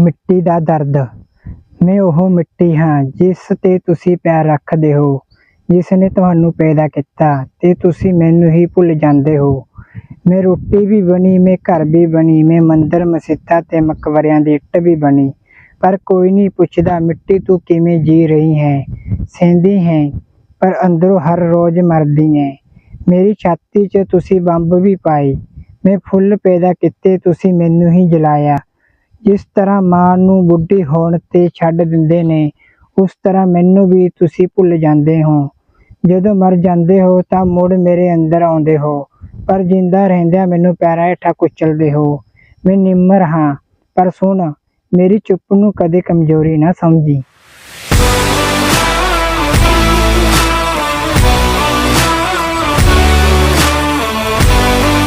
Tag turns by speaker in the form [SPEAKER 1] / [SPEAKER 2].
[SPEAKER 1] ਮਿੱਟੀ ਦਾ ਦਰਦ। ਮੈਂ ਉਹ ਮਿੱਟੀ ਹਾਂ ਜਿਸ ਤੇ ਤੁਸੀਂ ਪੈਰ ਰੱਖਦੇ ਹੋ ਜਿਸ ਨੇ ਤੁਹਾਨੂੰ ਪੈਦਾ ਕੀਤਾ ਤੇ ਤੁਸੀਂ ਮੈਨੂੰ ਹੀ ਭੁੱਲ ਜਾਂਦੇ ਹੋ। ਮੈਂ ਰੋਟੀ ਵੀ ਬਣੀ, ਮੈਂ ਘਰ ਵੀ ਬਣੀ, ਮੈਂ ਮੰਦਰ ਮਸੀਤਾਂ ਤੇ ਮਕਬਰਿਆਂ ਦੀ ਇੱਟ ਵੀ ਬਣੀ। ਪਰ ਕੋਈ ਨਹੀਂ ਪੁੱਛਦਾ ਮਿੱਟੀ ਤੂੰ ਕਿਵੇਂ ਜੀ ਰਹੀ ਹੈ। ਸਹਿੰਦੀ ਹੈ, ਪਰ ਅੰਦਰੋਂ ਹਰ ਰੋਜ਼ ਮਰਦੀ ਹੈ। ਮੇਰੀ ਛਾਤੀ 'ਚ ਤੁਸੀਂ ਬੰਬ ਵੀ ਪਾਈ ਮੈਂ ਫੁੱਲ ਪੈਦਾ ਕੀਤੇ, ਤੁਸੀਂ ਮੈਨੂੰ ਹੀ ਜਲਾਇਆ। ਜਿਸ ਤਰ੍ਹਾਂ ਮਾਂ ਨੂੰ ਬੁੱਢੀ ਹੋਣ ਤੇ ਛੱਡ ਦਿੰਦੇ ਨੇ, ਉਸ ਤਰ੍ਹਾਂ ਮੈਨੂੰ ਵੀ ਤੁਸੀਂ ਭੁੱਲ ਜਾਂਦੇ ਹੋ। ਜਦੋਂ ਮਰ ਜਾਂਦੇ ਹੋ ਤਾਂ ਮੁੜ ਮੇਰੇ ਅੰਦਰ ਆਉਂਦੇ ਹੋ, ਪਰ ਜਿੰਦਾ ਰਹਿੰਦਿਆਂ ਮੈਨੂੰ ਪੈਰਾਂ ਹੇਠਾਂ ਕੁਚਲਦੇ ਹੋ। ਮੈਂ ਨਿਮਰ ਹਾਂ, ਪਰ ਸੁਣ, ਮੇਰੀ ਚੁੱਪ ਨੂੰ ਕਦੇ ਕਮਜ਼ੋਰੀ ਨਾ ਸਮਝੀ।